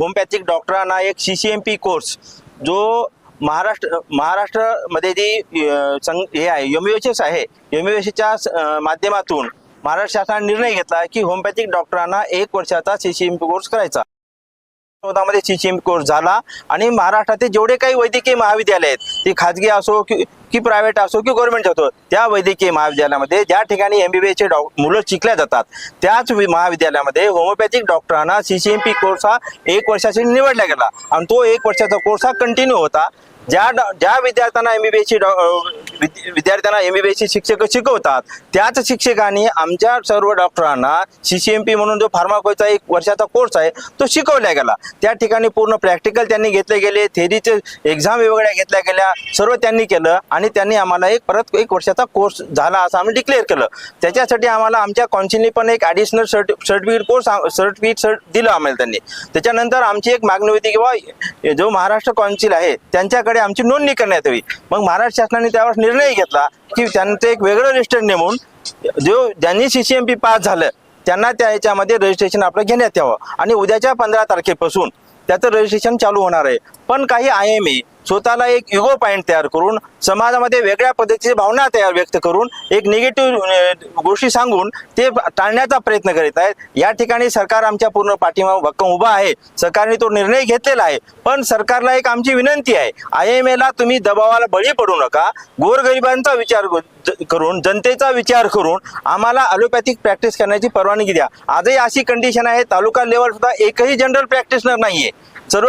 होमपॅथिक डॉक्टरांना एक C C M P course जो महाराष्ट्र महाराष्ट्रामध्ये जी संघ हे आहे एम एस आहे. एम एसच्या माध्यमातून महाराष्ट्र शासनाने निर्णय घेतला की होमपॅथिक डॉक्टरांना एक वर्षाचा C C M P course करायचा. मध्ये सी सी एम कोर्स झाला आणि महाराष्ट्रातील जेवढे काही वैद्यकीय महाविद्यालय आहेत ते खाजगी असो की की प्रायव्हेट असो की गव्हर्नमेंट असो त्या वैद्यकीय महाविद्यालयामध्ये ज्या ठिकाणी एमबीबीएसचे डॉ मुलं शिकल्या जातात त्याच महाविद्यालयामध्ये होमिओपॅथिक डॉक्टरांना C C M P course हा एक वर्षासाठी निवडला गेला. आणि तो एक वर्षाचा कोर्स हा कंटिन्यू होता. ज्या डॉ- ज्या विद्यार्थ्यांना एमबीबीएसची विद्यार्थ्यांना एमबीबीएसची शिक्षक शिकवतात त्याच शिक्षकांनी आमच्या सर्व डॉक्टरांना सी सी एम पी म्हणून जो फार्माकोचा एक वर्षाचा कोर्स आहे तो शिकवला गेला. त्या ठिकाणी पूर्ण प्रॅक्टिकल त्यांनी घेतले गेले थेरीचे एक्झाम वेगवेगळ्या घेतल्या गेल्या सर्व त्यांनी केलं आणि त्यांनी आम्हाला एक परत एक वर्षाचा कोर्स झाला असं आम्ही डिक्लेअर केलं. त्याच्यासाठी आम्हाला आमच्या कॉन्सिलनी पण एक ॲडिशनल सर्टि सर्टिफिकेट कोर्स सर्टिफिकेट सर्ट दिलं आम्हाला त्यांनी. त्याच्यानंतर आमची एक मागणी होती किंवा जो महाराष्ट्र कॉन्सिल आहे त्यांच्याकडे आमची नोंदणी करण्यात यावी. मग महाराष्ट्र शासनाने त्यावर निर्णय घेतला की त्यांचं एक वेगळं रजिस्टर नेमून जो ज्यांनी C C M P pass झालं त्यांना त्या याच्यामध्ये रजिस्ट्रेशन आपलं घेण्यात यावं. आणि उद्याच्या पंधरा तारखेपासून त्याचं रजिस्ट्रेशन चालू होणार आहे. पण काही आय एम ए स्वतःला एक युगो पॉईंट तयार करून समाजामध्ये वेगळ्या पद्धतीची भावना तयार व्यक्त करून एक निगेटिव्ह गोष्टी सांगून ते टाळण्याचा प्रयत्न करीत आहेत. या ठिकाणी सरकार आमच्या पूर्ण पाठीमा भक्कम उभा आहे. सरकारने तो निर्णय घेतलेला आहे. पण सरकारला एक आमची विनंती आहे. आय एम एला तुम्ही दबावाला बळी पडू नका. गोरगरिबांचा विचार करून जनतेचा विचार करून आम्हाला अलोपॅथिक प्रॅक्टिस करण्याची परवानगी द्या. आजही अशी कंडिशन आहे तालुका लेवल सुद्धा एकही जनरल प्रॅक्टिशनर नाहीये. सर्व